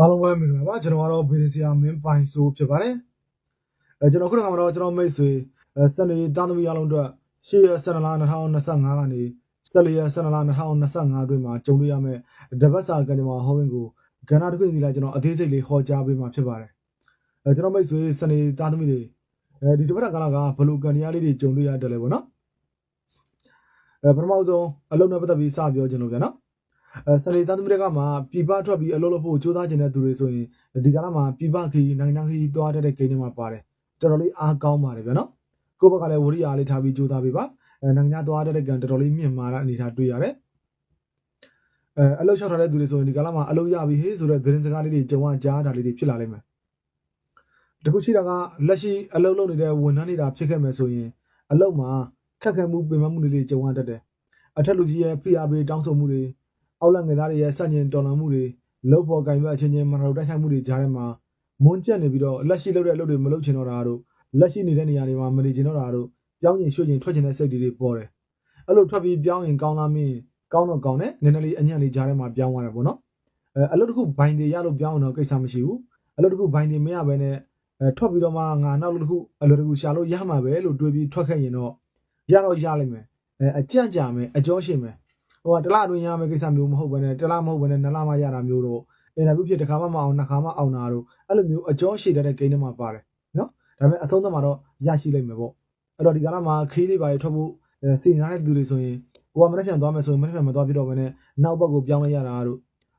အားလုံးပဲမင်္ဂလာပါကျွန်တော်ကတော့ဗီဒီဆီယာမင်းပိုင်ဆိုဖြစ်ပါတယ်အဲကျွန်တော်ခုနကမှတော့ကျွန်တော်မိတ်ဆွေအဲစနေသားသမီးအားလုံးအတွက်ရှေ့ရက်12လ2025ကနေစနေရက်12လ2025အတွင်းမှာကြုံတွေ့ရမယ့်တပတ်စာကံကြမ္မာဟောင်းကင်ကိုကဏ္ဍတစ်ခုစီလိုက်ကျွန်တော်အသေးစိတ်လေးဟောကြားပေးမှာဖြစ်ပါတယ်အဲကျွန်တော်မိတ်ဆွေစနေသားသမီးတွေအဲဒီတပတ်တာကလာကဘလူကန်တရားလေးတွေကြုံတွေ့ရတယ်လေပေါ့နော်အဲပထမဆုံးအလုံးနဲ့ပတ်သက်ပြီးစပြောခြင်းလို့ဗျာနော်အဲ စနေသားသမီးတွေကမှပြပထွက်ပြီးအလုပ်လုပ်ဖို့ကြိုးစားခြင်းတဲ့သူတွေဆိုရင်ဒီကလာမှာပြပခီးနိုင်ငံခီးသွားတတ်တဲ့ဂိမ်းတွေမှာပါတယ်တော်တော်လေးအားကောင်းပါတယ်ဗျာနော်ကိုယ့်ဘက်ကလည်းဝရိယလေးထားပြီးကြိုးစားပေးပါအဲနိုင်ငံသွားတတ်တဲ့ကံတော်တော်လေးမြင့်မာတဲ့အနေထားတွေ့ရတယ်အဲအလုပ်လျှောက်ထားတဲ့သူတွေဆိုရင်ဒီကလာမှာအလုပ်ရပြီဟေးဆိုတဲ့သတင်းစကားလေးတွေကြုံရကြားတာလေးတွေဖြစ်လာလိမ့်မယ်တခုရှိတာကလက်ရှိအလုပ်လုပ်နေတဲ့ဝန်ထမ်းတွေတာဖြစ်ခဲ့မယ်ဆိုရင်အလုပ်မှာခက်ခဲမှုပင်ပန်းမှုတွေကြုံရတတ်တယ်အထက်လူကြီးရဲ့ PR တောင်းဆိုမှုတွေ အောက်လက်ငယ်သားတွေရဲ့စန့်ကျင်တော်လှန်မှုတွေလှုပ်ဖို့ကင်ရွက်အချင်းချင်းမတော်တိုက်ခိုက်မှုတွေကြားထဲမှာမွန်းကျက်နေပြီးတော့လက်ရှိလုပ်တဲ့အလုပ်တွေမလုပ်ချင်တော့တာတို့လက်ရှိနေတဲ့နေရာတွေမှာမနေချင်တော့တာတို့ပြောင်းရင်ရွှေ့ရင်ထွက်ချင်တဲ့စိတ်တွေပေါ်တယ်အဲ့လိုထွက်ပြီးပြောင်းရင်ကောင်းလားမင်းကောင်းတော့ကောင်းတယ်နည်းနည်းလေးအညံ့လေးကြားထဲမှာပြောင်းသွားတယ်ပေါ့နော်အဲအလုပ်တစ်ခုဘိုင်တွေရလို့ပြောင်းအောင်တော့ကိစ္စမရှိဘူးအလုပ်တစ်ခုဘိုင်တွေမရဘဲနဲ့အဲထွက်ပြီးတော့မှငါနောက်လုပ်တစ်ခုအလုပ်တစ်ခုရှာလို့ရမှာပဲလို့တွေးပြီးထွက်ခဲ့ရင်တော့ရတော့ရလိမ့်မယ်အဲအကြံ့ကြာမယ်အကျော်ရှိမယ် ဟိုကတစ်လအတွင်းရမယ့်ကိစ္စမျိုးမဟုတ်ဘဲနဲ့တစ်လမဟုတ်ဘဲနဲ့နှစ်လမှရတာမျိုးတော့အင်တာဗျူးဖြစ်တစ်ခါမှမအောင်နှစ်ခါမှအောင်တာတော့အဲ့လိုမျိုးအကျော်ရှိတဲ့ဂိမ်းတွေမှာပါတယ်နော်ဒါပေမဲ့အဆုံးသတ်မှာတော့ရရှိလိမ့်မယ်ပေါ့အဲ့တော့ဒီကလာမှာခီးလေးပါထွက်ဖို့စီစဉ်တဲ့သူတွေဆိုရင်ကိုကမနေ့ပြန်သွားမယ်ဆိုရင်မနေ့ပြန်မသွားပြတော့ဘဲနဲ့နောက်ဘက်ကိုပြောင်းလဲရတာတို့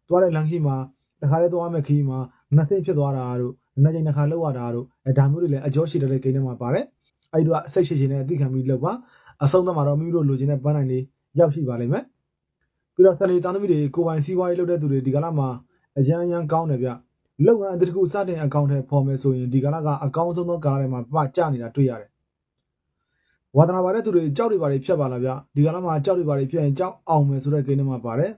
သွားတဲ့လမ်းခီးမှာတစ်ခါလေးသွားမယ်ခီးမှာနှစ်ဆင့်ဖြစ်သွားတာတို့နှစ်ကြိမ်နှစ်ခါလောက်ရတာတို့အဲဒါမျိုးတွေလည်းအကျော်ရှိတဲ့ဂိမ်းတွေမှာပါတယ်အဲ့ဒီတော့စိတ်ရှိရှိနဲ့အသိခံပြီးလုပ်ပါအဆုံးသတ်မှာတော့မိမိတို့လိုချင်တဲ့ပန်းနိုင်လေးရောက်ရှိပါလိမ့်မယ် ပြီးတော့ဆယ်လီသားသမီးတွေကိုပိုင်စီးပွားရေးလုပ်တဲ့သူတွေဒီကလာမှာအရန်အရန်ကောင်းတယ်ဗျလုပ်ငန်းအသစ်တစ်ခုစတင်အကောင့်ထဲပေါ်မယ်ဆိုရင်ဒီကလာကအကောင့်ဆုံးသောကားထဲမှာပပကျနေတာတွေ့ရတယ်ဝါသနာပါတဲ့သူတွေကြောက်တွေပါတွေဖြတ်ပါလားဗျဒီကလာမှာကြောက်တွေပါတွေဖြတ်ရင်ကြောက်အောင်မယ်ဆိုတဲ့ကိန်းထဲမှာပါတယ်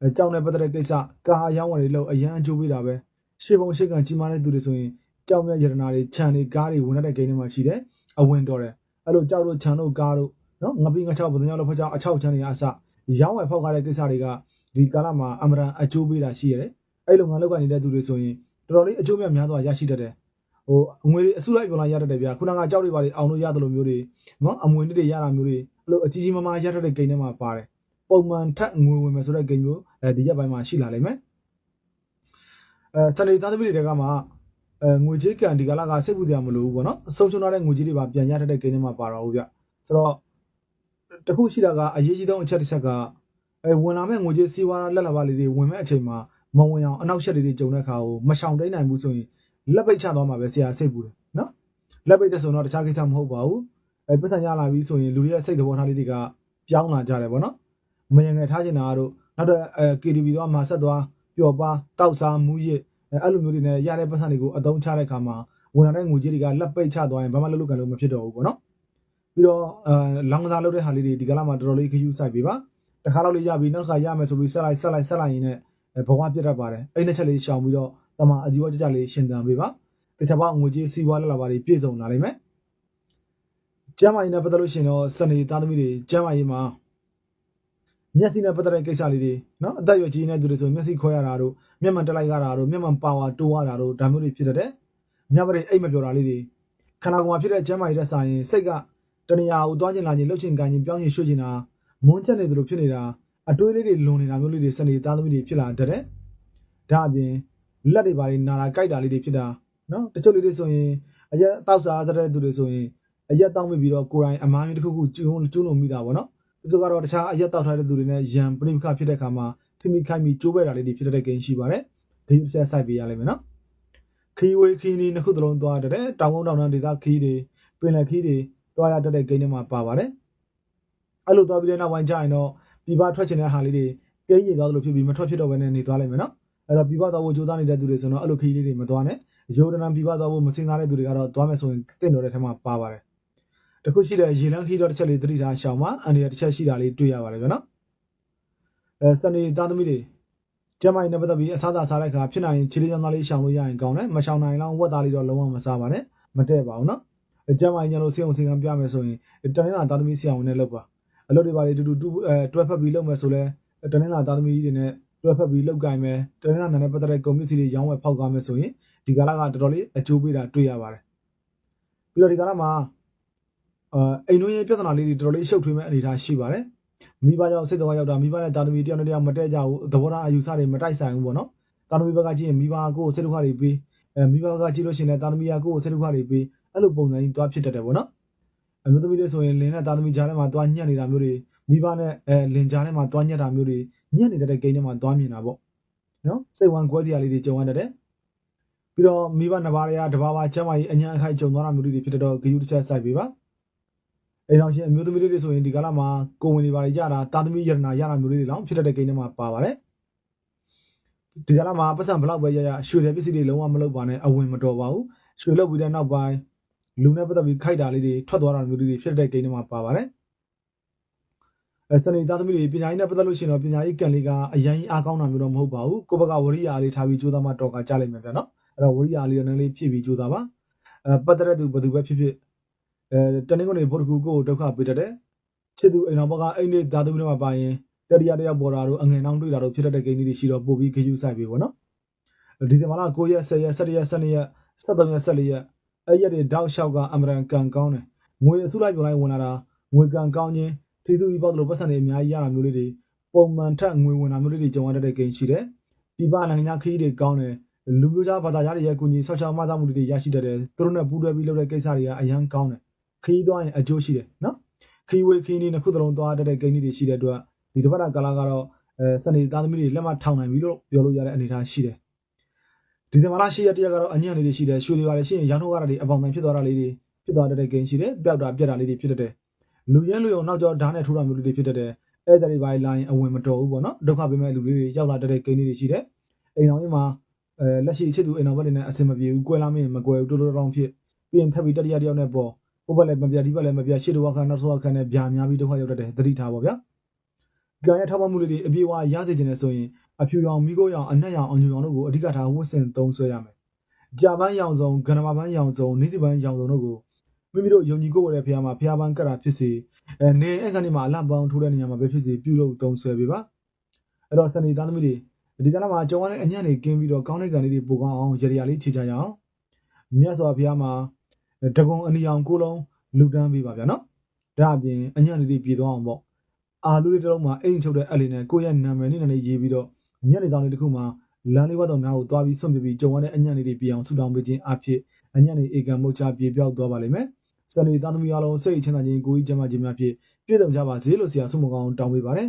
အဲကြောက်နဲ့ပတ်သက်တဲ့ကိစ္စကာအယောင်းဝင်တွေလို့အရန်အကျိုးပေးတာပဲရှေ့ဘုံရှေ့ကန်ကြီးမားတဲ့သူတွေဆိုရင်ကြောက်မြတ်ယရနာတွေခြံတွေကားတွေဝင်တဲ့ကိန်းထဲမှာရှိတယ်အဝင်တော်တယ်အဲ့လိုကြောက်တို့ခြံတို့ကားတို့နော်ငပိငချောက်ဗဒညောက်လို့ဖချောက်အချောက်ခြံတွေအစ ရောင်းဝယ်ဖောက်ကားတဲ့ကိစ္စတွေကဒီကာလမှာအမရန်အကျိုးပေးတာရှိရတယ်။အဲ့လိုငါလောက်ကနေတဲ့သူတွေဆိုရင်တော်တော်လေးအကျိုးမြတ်များစွာရရှိတတ်တယ်။ဟိုအငွေတွေအစုလိုက်ပြောင်းလာရတတ်တယ်ဗျာ။ခုနကကြောက်တွေပါတွေအောင်လို့ရတယ်လို့မျိုးတွေနော်အမွေတွေရတာမျိုးတွေအဲ့လိုအကြီးကြီးမားမားရတတ်တဲ့ဂိမ်းထဲမှာပါတယ်။ပုံမှန်ထက်ငွေဝင်မယ်ဆိုတဲ့ဂိမ်းမျိုးအဲဒီရက်ပိုင်းမှာရှိလာလိမ့်မယ်။အဲစနေသားသမီးတွေကမှအဲငွေကြေးကန်ဒီကာလကစိတ်ပူတရားမလို့ဘူးပေါ့နော်။အဆုံးရှုံးထားတဲ့ငွေကြေးတွေပါပြန်ရတတ်တဲ့ဂိမ်းထဲမှာပါတော့ဘူးဗျ။ဆိုတော့ တခုရှိတာကအရေးကြီးဆုံးအချက်တစ်ချက်ကအဲဝင်လာမဲ့ငွေကြေးစီးပွားလက်လာပါလေးတွေဝင်မဲ့အချိန်မှာမဝင်အောင်အနောက်ရှက်တွေတွေဂျုံတဲ့ခါကိုမရှောင်တိန်နိုင်ဘူးဆိုရင်လက်ပိတ်ချသွားမှာပဲဆရာစိတ်ပူတယ်နော်လက်ပိတ်တဲ့ဆိုတော့တခြားကိစ္စမဟုတ်ပါဘူးအဲပတ်စံရလာပြီဆိုရင်လူတွေရဲ့စိတ်သဘောထားလေးတွေကပြောင်းလာကြတယ်ဗောနော်မရင်ငယ်ထားချင်တာတို့နောက်တော့အဲ KTV သွားမှာဆက်သွားပျော်ပါတောက်စားမူးရစ်အဲအဲ့လိုမျိုးတွေနဲ့ရတဲ့ပတ်စံတွေကိုအသုံးချတဲ့ခါမှာဝင်လာတဲ့ငွေကြေးတွေကလက်ပိတ်ချသွားရင်ဘာမှလုပ်လို့ကန်လို့မဖြစ်တော့ဘူးဗောနော် ပြီးတော့အဲလောင်ကစားလုပ်တဲ့ဟာလေးတွေဒီကလာမှာတော်တော်လေးခရူးဆိုင်ပေးပါတခါတော့လေးရပြီနောက်တစ်ခါရမယ်ဆိုပြီးဆက်လိုက်ဆက်လိုက်ဆက်လိုက်ရင်းနဲ့ဘဝပြတ်တတ်ပါတယ်အဲ့ဒီချက်လေးရှောင်ပြီးတော့တမအဒီဝကြကြလေးရှင်းတန်ပေးပါတခြားပေါငွေကြေးစီးပွားလက်လာပါတွေပြည့်စုံလာလိမ့်မယ်ကျမ်းမာရေးနဲ့ပတ်သက်လို့ရှိရင်တော့စနေသားသမီးတွေကျမ်းမာရေးမှာမျက်စိနဲ့ပတ်သက်တဲ့ကိစ္စလေးတွေနော်အသက်အရွယ်ကြီးနေတဲ့သူတွေဆိုမျက်စိခွဲရတာတို့မျက်မှန်တက်လိုက်ရတာတို့မျက်မှန်ပါဝါတိုးရတာတို့ဒါမျိုးတွေဖြစ်တတ်တယ်မြတ်ပရိအိတ်မပြောတာလေးတွေခန္ဓာကိုယ်မှာဖြစ်တဲ့ကျမ်းမာရေးတဲ့ဆိုင်ရင်စိတ်က တဏှာကိုသွားကျင်လာခြင်းလှုပ်ချင်ကန်ခြင်းပြောင်းခြင်းရွှေ့ခြင်းတာမွန်းချက်နေသလိုဖြစ်နေတာအတွေးလေးတွေလွန်နေတာမျိုးလေးတွေစနေသားသမီးတွေဖြစ်လာတတ်တယ်။ဒါအပြင်လက်တွေပါတွေနာတာကြိုက်တာလေးတွေဖြစ်တာနော်တချို့လေးတွေဆိုရင်အရက်တောက်စားတဲ့သူတွေဆိုရင်အရက်တောက်မိပြီးတော့ကိုယ်တိုင်အမားကြီးတစ်ခုခုကျုံကျုံလို့မိတာပေါ့နော်။တချို့ကတော့တခြားအရက်တောက်ထားတဲ့သူတွေနဲ့ရံပရိပခဖြစ်တဲ့ခါမှာထိမိခိုက်မိကျိုးပဲတာလေးတွေဖြစ်တဲ့ကိန်းရှိပါတယ်။ဒီတစ်ချက်စိုက်ပေးရလိမ့်မယ်နော်။ခီဝေးခီနီနှစ်ခုသလုံးသွားတတ်တယ်တောင်ကုန်းတောင်တန်းဒေသခီတွေပင်လယ်ခီတွေ သွားရတတ်တဲ့ကိန်းတွေမှာပါပါတယ်။အဲ့လိုသွားပြီးတဲ့နောက်ပိုင်းကျရင်တော့ပြပထွက်ချင်တဲ့ဟာလေးတွေကိန်းရည်သွားသလိုဖြစ်ပြီးမထွက်ဖြစ်တော့ဘဲနဲ့နေသွားလိုက်မယ်နော်အဲ့တော့ပြပသွားဖို့ကြိုးစားနေတဲ့သူတွေဆိုတော့အဲ့လိုခရီးလေးတွေမသွားနဲ့ရိုးတနံပြပသွားဖို့မစင်စားတဲ့သူတွေကတော့သွားမယ်ဆိုရင်တင့်တော်တဲ့ထဲမှာပါပါတယ်တခုရှိတဲ့ရေလန်းခီးတော့တစ်ချက်လေးသတိထားရှောင်ပါအန်ဒီရတစ်ချက်ရှိတာလေးတွေ့ရပါတယ်ဗျနော်အဲစနေသားသမီးတွေကျမိုင်းနဲ့ပတ်သက်ပြီးအစားအစာစားတဲ့အခါဖြစ်နိုင်ရင်ခြေလေးချောင်းသားလေးရှောင်လို့ရရင်ကောင်းတယ်မရှောင်နိုင်လောက်ဝက်သားလေးတော့လုံးဝမစားပါနဲ့မတည့်ပါဘူးနော် ကျမိုင်းညလို့စေအောင်စေကံပြမယ်ဆိုရင်တနင်္လာသားသမီးဆရာဝန်နဲ့လုပ်ပါအလုပ်တွေပါလေတူတူတူအဲတွဲဖက်ပြီးလုပ်မယ်ဆိုလဲတနင်္လာသားသမီးတွေနဲ့တွဲဖက်ပြီးလောက်ကင်မယ်တနင်္လာနေ့နဲ့ပတ်သက်တဲ့ကုန်ပစ္စည်းတွေရောင်းဝယ်ဖောက်ကားမယ်ဆိုရင်ဒီကာလကတော်တော်လေးအကျိုးပေးတာတွေ့ရပါတယ်ပြီးတော့ဒီကာလမှာအာအိမ်တွင်းရဲ့ပြဿနာလေးတွေတော်တော်လေးရှုပ်ထွေးမဲ့အနေအထားရှိပါတယ်မိဘကြောင့်စိတ်တော်ရောက်တာမိဘနဲ့တာသမီတယောက်နဲ့တယောက်မတည့်ကြဘူးသဘောထားအယူဆတွေမတိုက်ဆိုင်ဘူးပေါ့နော်တာသမီဘက်ကကြည့်ရင်မိဘကိုစိတ်ဒုက္ခတွေပေးအဲမိဘဘက်ကကြည့်လို့ရှိရင်လည်းတာသမီကကိုစိတ်ဒုက္ခတွေပေး အဲ့လိုပုံစံကြီးတွားဖြစ်တတ်တယ်ပေါ့နော်အမျိုးသမီးတွေဆိုရင်လင်းနဲ့တာသမီကြားထဲမှာတွားညှက်နေတာမျိုးတွေမိဘနဲ့အဲလင်ကြားထဲမှာတွားညှက်တာမျိုးတွေညှက်နေတဲ့ကိန်းထဲမှာတွားမြင်တာပေါ့နော်စိတ်ဝမ်းကွဲစရာလေးတွေကြုံရတတ်တယ်ပြီးတော့မိဘနှစ်ပါးတွေကတဘာဝကျမ်းမာရေးအညာအခိုက်ကြုံသွားတာမျိုးတွေဖြစ်တဲ့တော့ဂယုတစ်ချက်စိုက်ပေးပါအဲတော့ရှင်အမျိုးသမီးလေးတွေဆိုရင်ဒီကာလမှာကိုဝင်တွေပါရတာတာသမီယရနာရတာမျိုးလေးတွေလောင်းဖြစ်တဲ့ကိန်းထဲမှာပါပါတယ်ဒီကာလမှာပတ်စံဘလောက်ပဲရရရွှေတဲ့ပစ္စည်းတွေလုံးဝမလုပ်ပါနဲ့အဝင်မတော်ပါဘူးရွှေလုပ်ပြီးတဲ့နောက်ပိုင်း လူနဲ့ပတ်သက်ပြီးခိုက်တာလေးတွေထွက်သွားတာမျိုးတွေဖြစ်တဲ့ကိန်းထဲမှာပါပါတယ်အဲစနေသားသမီးတွေပညာရေးနဲ့ပတ်သက်လို့ရှိရင်တော့ပညာရေးကံလေးကအရင်အားကောင်းတာမျိုးတော့မဟုတ်ပါဘူးကိုယ့်ဘက်ကဝရိယာလေးထားပြီးကြိုးစားမှတော့ကကြလိမ့်မယ်ဗျာနော်အဲ့တော့ဝရိယာလေးတော့နည်းနည်းလေးဖြည့်ပြီးကြိုးစားပါအဲပတ်သက်တဲ့သူဘယ်သူပဲဖြစ်ဖြစ်အဲတနင်္ဂနွေဘုဒ္ဓကူကိုဒုက္ခပေးတတ်တယ်ချစ်သူအိမ်တော်ဘက်ကအိမ်လေးသားသမီးတွေမှာပါရင်တတိယတယောက်ပေါ်တာတို့အငယ်နှောင်းတွေ့တာတို့ဖြစ်တတ်တဲ့ကိန်းလေးတွေရှိတော့ပို့ပြီးခရူးဆိုင်ပြီပေါ့နော်ဒီဇင်ဘာလ9ရက်10ရက်17ရက်12ရက်13ရက်14ရက် အဲ့ရက်တွေတောက်လျှောက်ကအမရန်ကန်ကောင်းတယ်ငွေအစုလိုက်ပြလိုက်ဝင်လာတာငွေကန်ကောင်းခြင်းထိသူကြီးပေါ့လို့ပတ်စံတွေအများကြီးရတာမျိုးလေးတွေပုံမှန်ထက်ငွေဝင်တာမျိုးလေးတွေကြုံရတတ်တဲ့ကိန်းရှိတယ်ပြပနိုင်ငံခရီးတွေကောင်းတယ်လူမျိုးခြားဘာသာကြားတွေရဲ့ကုညီဆောက်ရှောက်မှသာမှုတွေရရှိတတ်တယ်သူတို့နဲ့ပူးတွဲပြီးလုပ်တဲ့ကိစ္စတွေကအရန်ကောင်းတယ်ခရီးသွားရင်အကျိုးရှိတယ်နော်ခရီးဝေးခရီးနေနှစ်ခုသလုံးသွားတတ်တဲ့ကိန်းတွေရှိတဲ့အတွက်ဒီတစ်ပတ်တာကာလကတော့အဲစနေသားသမီးတွေလက်မထောင်နိုင်ပြီလို့ပြောလို့ရတဲ့အနေအထားရှိတယ် ဒီဇင်ဘာလ10ရက်တရက်ကတော့အညံ့လေးတွေရှိတယ်ရွှေတွေပါလေရှိရင်ရောင်းထုတ်ရတာတွေအပေါင်တန်ဖြစ်သွားတာလေးတွေဖြစ်သွားတတ်တဲ့ကိန်းရှိတယ်ပျောက်တာပြက်တာလေးတွေဖြစ်တတ်တယ်လူရဲလူယုံနောက်ကျောဓာတ်နဲ့ထိုးတာမျိုးလေးတွေဖြစ်တတ်တယ်အဲ့ဒါတွေပါလာရင်အဝင်မတော်ဘူးပေါ့နော်ဒုက္ခပေးမဲ့လူလေးတွေရောက်လာတတ်တဲ့ကိန်းလေးတွေရှိတယ်အိမ်တော်ကြီးမှာအဲလက်ရှိချစ်သူအိမ်တော်ဘက်တွေနဲ့အဆင်မပြေဘူးကွဲလာမင်းမကွဲဘူးတိုးတိုးတောင်းဖြစ်ပြီးရင်ထပ်ပြီးတတိယတယောက်နဲ့ပေါ်ဟိုဘက်လည်းမပြဒီဘက်လည်းမပြရှေ့တော့ခါနောက်ဆုံးခါနဲ့ဗျာများပြီးဒုက္ခရောက်တတ်တယ်သတိထားပါဗျာကံရထောက်ပံ့မှုလေးတွေအပြေအဝရစေခြင်းနဲ့ဆိုရင် အဖြူရောင်မိခိုးရောင်အနက်ရောင်အညူရောင်တို့ကိုအဓိကထားဝတ်ဆင်သုံးဆွဲရမယ်ကြာပန်းရောင်စုံဂန္ဓမာပန်းရောင်စုံနေစီပန်းရောင်စုံတို့ကိုမိမိတို့ယုံကြည်ကိုယ်ရတဲ့ဖရားမှာဖရားပန်းကတ်တာဖြစ်စေအဲနေအဲ့ကနေမှာအလန့်ပေါင်းထိုးတဲ့နေရာမှာပဲဖြစ်စေပြုလုပ်သုံးဆွဲပေးပါအဲ့တော့စနေသားသမီးတွေဒီကနေ့မှာကြောင်းရတဲ့အညံ့တွေကင်းပြီးတော့ကောင်းတဲ့ကံလေးတွေပိုကောင်းအောင်ရေရာလေးခြေချကြအောင်မြတ်စွာဘုရားမှာတကုံအနီအောင်ကိုလုံးလူတန်းပေးပါဗျာနော်ဒါအပြင်အညံ့လေးတွေပြည်သွားအောင်ပေါ့အာလူလေးတစ်လုံးမှာအိမ်ချုပ်တဲ့အလေးနဲ့ကိုယ့်ရဲ့နာမည်နဲ့လည်းရေးပြီးတော့ ညနေတောင်လေးတစ်ခုမှာလမ်းလေးဝတ်တော်များကိုတွားပြီးဆွန့်ပြပြီးကြုံရတဲ့အညံ့လေးတွေပြည်အောင်ဆူတောင်းပေးခြင်းအဖြစ်အညံ့လေးဧကံမုတ်ချပြေပြောက်သွားပါလိမ့်မယ်စနေသားသမီးအားလုံးစိတ်ချမ်းသာခြင်းကိုယ်ကြီးကျမ်းမာခြင်းများဖြင့်ပြည့်စုံကြပါစေလို့ဆရာဆုမကောင်းတောင်းပေးပါတယ်